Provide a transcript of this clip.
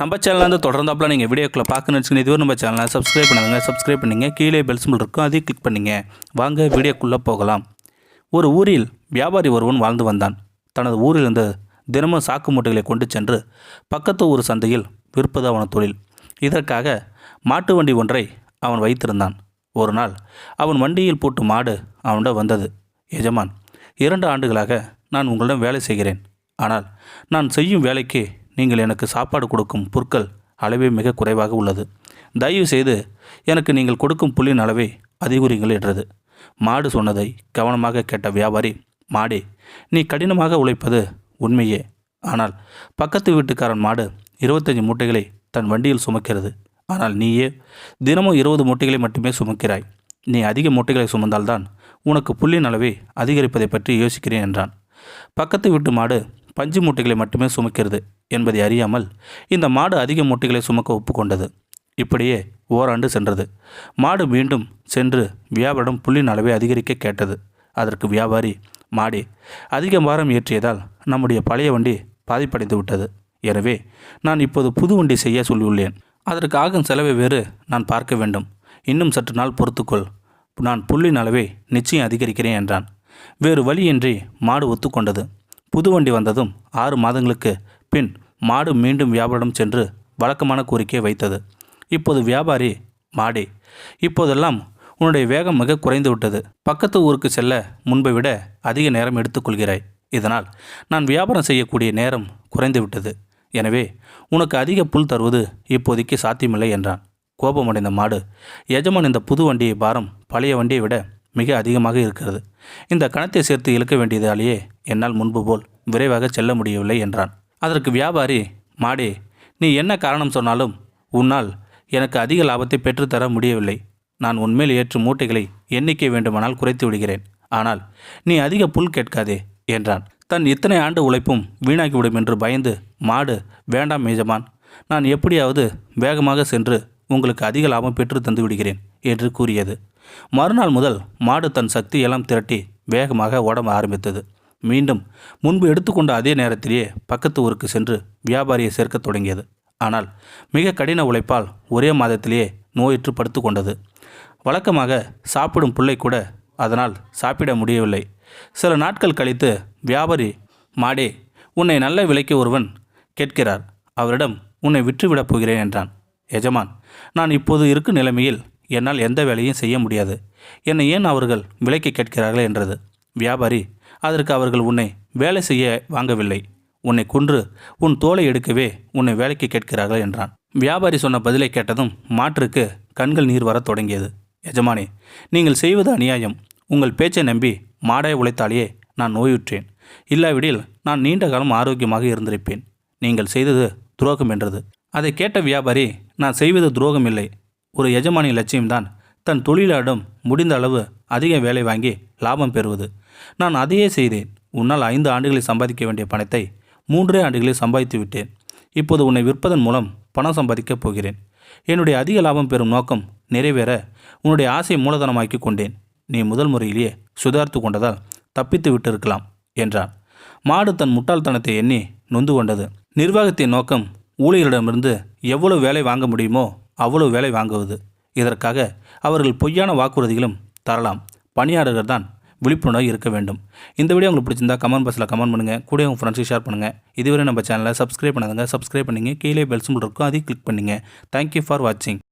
நம்ம சேனலில் வந்து தொடர்ந்தாப்பில் நீங்கள் வீடியோக்களை பார்க்கணும்னு வச்சுக்கோங்க இதுவரை நம்ம சேனலை சப்ஸ்கிரைப் பண்ணுங்க சப்ஸ்கிரைப் பண்ணிங்க. கீழே பெல் சிம்பிள் இருக்கும். அதையும் கிளிக் பண்ணிங்க. வாங்க வீடியோக்குள்ளே போகலாம். ஒரு ஊரில் வியாபாரி ஒருவன் வாழ்ந்து வந்தான். தனது ஊரிலிருந்து தினமும் சாக்கு மூட்டைகளை கொண்டு சென்று பக்கத்து ஊர் சந்தையில் விற்பது அவன் தொழில். இதற்காக மாட்டு வண்டி ஒன்றை அவன் வைத்திருந்தான். ஒரு நாள் அவன் வண்டியில் போட்டு மாடு அவனிடம் வந்தது எஜமான் இரண்டு ஆண்டுகளாக நான் உங்களிடம் வேலை செய்கிறேன். ஆனால் நான் செய்யும் வேலைக்கு நீங்கள் எனக்கு சாப்பாடு கொடுக்கும் புற்கள் அளவே மிக குறைவாக உள்ளது. தயவு செய்து எனக்கு நீங்கள் கொடுக்கும் புல்லின் அளவை அதிகரிங்கள் என்றது மாடு சொன்னதை கவனமாக கேட்ட வியாபாரி மாடே நீ கடினமாக உழைப்பது உண்மையே. ஆனால் பக்கத்து வீட்டுக்காரன் மாடு இருபத்தஞ்சி மூட்டைகளை தன் வண்டியில் சுமக்கிறது. ஆனால் நீயே தினமும் இருபது மூட்டைகளை மட்டுமே சுமக்கிறாய். நீ அதிக மூட்டைகளை சுமந்தால்தான் உனக்கு புல்லின் அளவை அதிகரிப்பதை பற்றி யோசிக்கிறேன் என்றான். பக்கத்து வீட்டு மாடு பஞ்சு மூட்டைகளை மட்டுமே சுமக்கிறது. என்பதை அறியாமல் இந்த மாடு அதிக மூட்டைகளை சுமக்க ஒப்புக்கொண்டது. இப்படியே ஓராண்டு சென்றது. மாடு மீண்டும் சென்று வியாபாரம் புள்ளின் அளவை அதிகரிக்க கேட்டது. அதற்கு வியாபாரி மாடே அதிக பாரம் ஏற்றியதால் நம்முடைய பழைய வண்டி பாதிப்படைந்து விட்டது. எனவே நான் இப்போது புது வண்டி செய்ய சொல்லியுள்ளேன். அதற்கு ஆகும் செலவை வேறு நான் பார்க்க வேண்டும். இன்னும் சற்று நாள் பொறுத்துக்கொள். நான் புள்ளின் அளவை நிச்சயம் அதிகரிக்கிறேன் என்றான். வேறு வழியின்றி மாடு ஒத்துக்கொண்டது. புது வண்டி வந்ததும் ஆறு மாதங்களுக்கு பின் மாடு மீண்டும் வியாபாரம் சென்று வழக்கமான கோரிக்கையை வைத்தது. இப்போது வியாபாரி மாடே இப்போதெல்லாம் உன்னுடைய வேகம் மிக குறைந்து விட்டது. பக்கத்து ஊருக்கு செல்ல முன்பை விட அதிக நேரம் எடுத்துக்கொள்கிறாய் இதனால் நான் வியாபாரம் செய்யக்கூடிய நேரம் குறைந்து விட்டது. எனவே உனக்கு அதிக புல் தருவது இப்போதைக்கு சாத்தியமில்லை என்றான். கோபமடைந்த மாடு எஜமான் இந்த புது வண்டியை பாரம் பழைய வண்டியை விட மிக அதிகமாக இருக்கிறது. இந்த கணத்தை சேர்த்து இழுக்க வேண்டியதாலேயே என்னால் முன்பு போல் விரைவாக செல்ல முடியவில்லை என்றான். அதற்கு வியாபாரி மாடே நீ என்ன காரணம் சொன்னாலும் உன்னால் எனக்கு அதிக லாபத்தை பெற்றுத்தர முடியவில்லை. நான் உன்மேல் ஏற்றும் மூட்டைகளை எண்ணிக்கை வேண்டுமானால் குறைத்து விடுகிறேன். ஆனால் நீ அதிக புல் கேட்காதே என்றான். தன் இத்தனை ஆண்டு உழைப்பும் வீணாகிவிடும் என்று பயந்து மாடு வேண்டாம் மேஜமான் நான் எப்படியாவது வேகமாக சென்று உங்களுக்கு அதிக லாபம் பெற்று தந்து விடுகிறேன் என்று கூறியது. மறுநாள் முதல் மாடு தன் சக்தி எல்லாம் திரட்டி வேகமாக ஓட ஆரம்பித்தது. மீண்டும் முன்பு எடுத்துக்கொண்ட அதே நேரத்திலேயே பக்கத்து ஊருக்கு சென்று வியாபாரியை சேர்க்கத் தொடங்கியது. ஆனால் மிக கடின உழைப்பால் ஒரே மாதத்திலேயே நோயிற்று படுத்து கொண்டது வழக்கமாக சாப்பிடும் பிள்ளை கூட அதனால் சாப்பிட முடியவில்லை. சில நாட்கள் கழித்து வியாபாரி மாடே உன்னை நல்ல விலைக்கு ஒருவன் கேட்கிறார். அவரிடம் உன்னை விற்றுவிடப் போகிறேன் என்றான். எஜமான் நான் இப்போது இருக்கும் நிலைமையில் என்னால் எந்த வேலையும் செய்ய முடியாது. என்னை ஏன் அவர்கள் விலைக்கு கேட்கிறார்கள்? என்றது. வியாபாரி அதற்கு அவர்கள் உன்னை வேலை செய்ய வாங்கவில்லை. உன்னை கொன்று உன் தோலை எடுக்கவே உன்னை வேலைக்கு கேட்கிறார்கள் என்றான். வியாபாரி சொன்ன பதிலை கேட்டதும் மாற்றுக்கு கண்கள் நீர் வரத் தொடங்கியது. எஜமானே நீங்கள் செய்வது அநியாயம். உங்கள் பேச்சை நம்பி மாடாய் உழைத்தாலேயே நான் நோயுற்றேன். இல்லாவிடில் நான் நீண்ட காலம் ஆரோக்கியமாக இருந்திருப்பேன். நீங்கள் செய்தது துரோகம் என்றது. அதை கேட்ட வியாபாரி நான் செய்வது துரோகம் இல்லை. ஒரு எஜமானி லட்சியம்தான் தன் தொழிலாளிடம் முடிந்த அளவு அதிக வேலை வாங்கி லாபம் பெறுவது. நான் அதையே செய்தேன். உன்னால் ஐந்து ஆண்டுகளில் சம்பாதிக்க வேண்டிய பணத்தை மூன்றே ஆண்டுகளில் சம்பாதித்து விட்டேன். இப்போது உன்னை விற்பதன் மூலம் பணம் சம்பாதிக்கப் போகிறேன். என்னுடைய அதிக லாபம் பெறும் நோக்கம் நிறைவேற உன்னுடைய ஆசை மூலதனமாக்கி கொண்டேன். நீ முதல் முறையிலேயே சுதாரித்து கொண்டதால் தப்பித்து விட்டிருக்கலாம் என்றான். மாடு தன் முட்டாள்தனத்தை எண்ணி நொந்து கொண்டது. நிர்வாகத்தின் நோக்கம் ஊழியரிடமிருந்து எவ்வளவு வேலை வாங்க முடியுமோ அவ்வளவு வேலை வாங்குவது. இதற்காக அவர்கள் பொய்யான வாக்குறுதிகளும் தரலாம். பணியாளர்கள் தான் விழிப்புணர்வு இருக்க வேண்டும். இந்த வீடியோ உங்களுக்கு பிடிச்சிருந்தா கமெண்ட் பாக்ஸில் கமெண்ட் பண்ணுங்கள் கூட உங்கள் ஃப்ரெண்ட்ஸுக்கு ஷேர் பண்ணுங்கள் இதுவரை நம்ம சேனலை சப்ஸ்கிரைப் பண்ணாதுங்க. சப்ஸ்கிரைப் பண்ணிங்க. கீழே பெல் சிம்பிள் இருக்கும். அதையும் கிளிக் பண்ணுங்கள் தேங்க்யூ ஃபார் வாட்சிங்